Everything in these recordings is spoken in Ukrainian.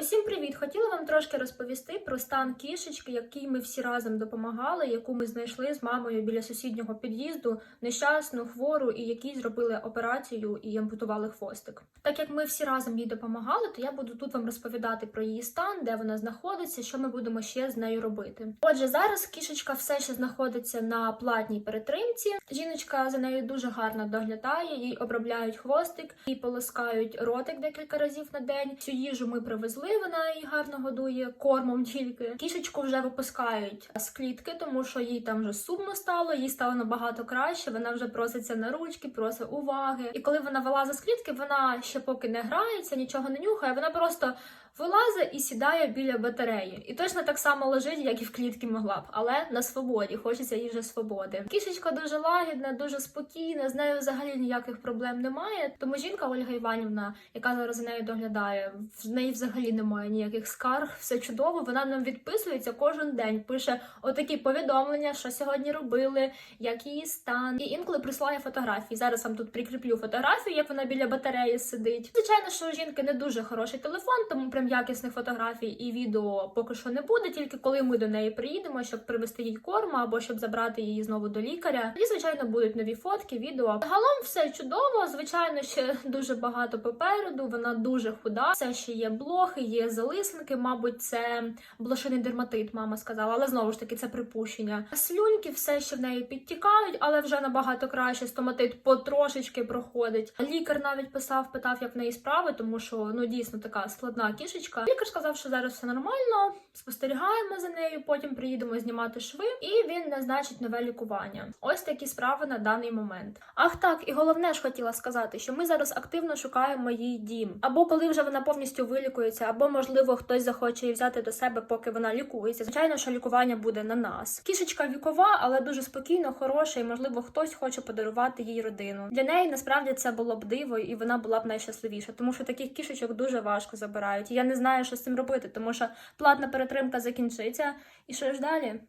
Усім привіт! Хотіла вам трошки розповісти про стан кішечки, якій ми всі разом допомагали, яку ми знайшли з мамою біля сусіднього під'їзду, нещасну, хвору, і якій зробили операцію і ампутували хвостик. Так як ми всі разом їй допомагали, то я буду тут вам розповідати про її стан, де вона знаходиться, що ми будемо ще з нею робити. Отже, зараз кішечка все ще знаходиться на платній перетримці. Жіночка за нею дуже гарно доглядає, їй обробляють хвостик, їй полоскають ротик декілька разів на день. Цю їжу ми привезли, вона її гарно годує кормом тільки. Кішечку вже випускають з клітки, тому що їй там вже сумно стало, їй стало набагато краще. Вона вже проситься на ручки, просить уваги. І коли вона вилазить з клітки, вона ще поки не грається, нічого не нюхає. Вона просто вилазить і сідає біля батареї. І точно так само лежить, як і в клітці могла б, але на свободі. Хочеться їй вже свободи. Кішечка дуже лагідна, дуже спокійна. З нею взагалі ніяких проблем немає. Тому жінка Ольга Іванівна, яка зараз за нею доглядає, в неї взагалі немає ніяких скарг. Все чудово. Вона нам відписується кожен день. Пише отакі повідомлення, що сьогодні робили, як її стан. І інколи присилає фотографії. Зараз вам тут прикріплю фотографію, як вона біля батареї сидить. Звичайно, що у жінки не дуже хороший телефон, тому прям якісних фотографій і відео поки що не буде. Тільки коли ми до неї приїдемо, щоб привезти їй корм або щоб забрати її знову до лікаря. І звичайно будуть нові фотки, відео. Загалом все чудово. Звичайно, ще дуже багато попереду. Вона дуже худа. Все ще є блохи, є залисники. Мабуть, це блошиний дерматит, мама сказала, але знову ж таки це припущення. Слюньки все ще в неї підтікають, але вже набагато краще. Стоматит потрошечки проходить. Лікар навіть писав, питав, як в неї справи, тому що ну дійсно така складна кішечка. Лікар сказав, що зараз все нормально. Спостерігаємо за нею. Потім приїдемо знімати шви, і він назначить нове лікування. Ось такі справи на даний момент. Ах, так, і головне ж хотіла сказати, що ми зараз активно шукаємо їй дім. Або коли вже вона повністю вилікується, або можливо хтось захоче її взяти до себе, поки вона лікується. Звичайно, що лікування буде на нас. Кішечка вікова, але дуже спокійно, хороша, і можливо хтось хоче подарувати їй родину. Для неї насправді це було б диво, і вона була б найщасливіша, тому що таких кішечок дуже важко забирають. Я не знаю, що з цим робити, тому що платна перетримка закінчиться. І що ж далі?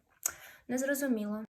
Незрозуміло.